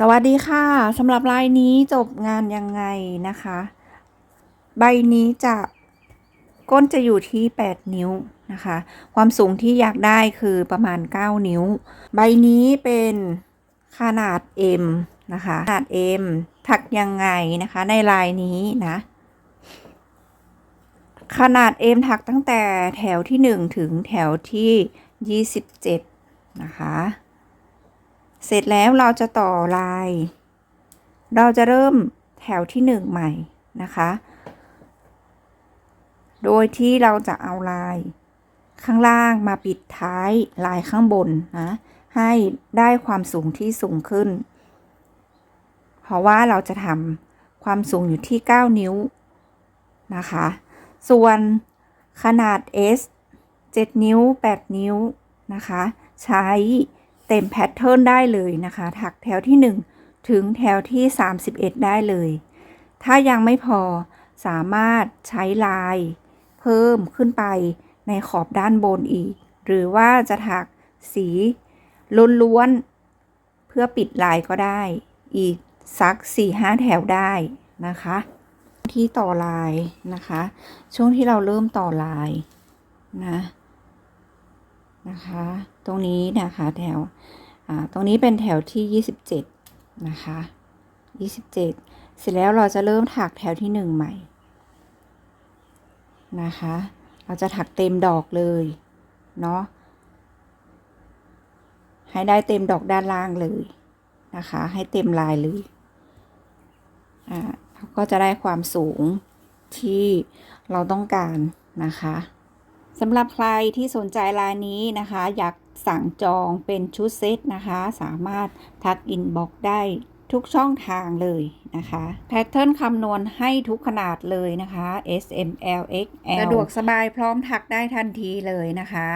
สวัสดีค่ะสำหรับลายนี้จบงานยังไงนะคะ ใบนี้จะก้นจะอยู่ที่ 8 นิ้วนะคะ ความสูงที่อยากได้คือประมาณ 9 นิ้ว ใบนี้เป็นขนาด M นะคะ ขนาด M ถักยังไงนะคะ ในลายนี้นะ ขนาด M ถักตั้งแต่แถวที่ 1 ถึงแถวที่ 27 นะคะ เสร็จแล้วเราจะต่อลาย เราจะเริ่มแถวที่หนึ่งใหม่นะคะ โดยที่เราจะเอาลาย ข้างล่างมาปิดท้ายลายข้างบนนะ ให้ได้ความสูงที่สูงขึ้น เพราะว่าเราจะทำความสูงอยู่ที่ 9 นิ้วนะคะ ส่วนขนาด S 7 นิ้ว 8 นิ้วนะคะ ใช้ เต็มแพทเทิร์นได้เลยนะคะ ถักแถวที่ 1 ถึงแถวที่ 31 ได้เลย ถ้ายังไม่พอสามารถใช้ลาย เพิ่มขึ้นไปในขอบด้านบนอีก หรือว่าจะถักสีล้วนๆเพื่อปิดลายก็ได้ อีกสัก 4-5 แถวได้นะคะ ที่ต่อลายนะคะ ช่วงที่เราเริ่มต่อลายนะ นะคะ ตรงนี้นะคะแถวอ่าตรงนี้เป็นแถวที่ 27 นะคะ 27 เสร็จแล้วเราจะเริ่มถักแถวที่ 1 ใหม่ นะคะ เราจะถักเต็มดอกเลย เนาะ ให้ได้เต็มดอกด้านล่างเลยนะคะ ให้เต็มลายเลย อ่า เราก็จะได้ความสูงที่เราต้องการนะคะ สำหรับใครที่สนใจลายนี้นะคะ อยากสั่งจองเป็นชุดเซตนะคะ สามารถทักอินบ็อกได้ทุกช่องทางเลยนะคะแพทเทิร์นคำนวณให้ทุกขนาดเลยนะคะ S M L X L สะดวกสบายพร้อมทักได้ทันทีเลยนะคะ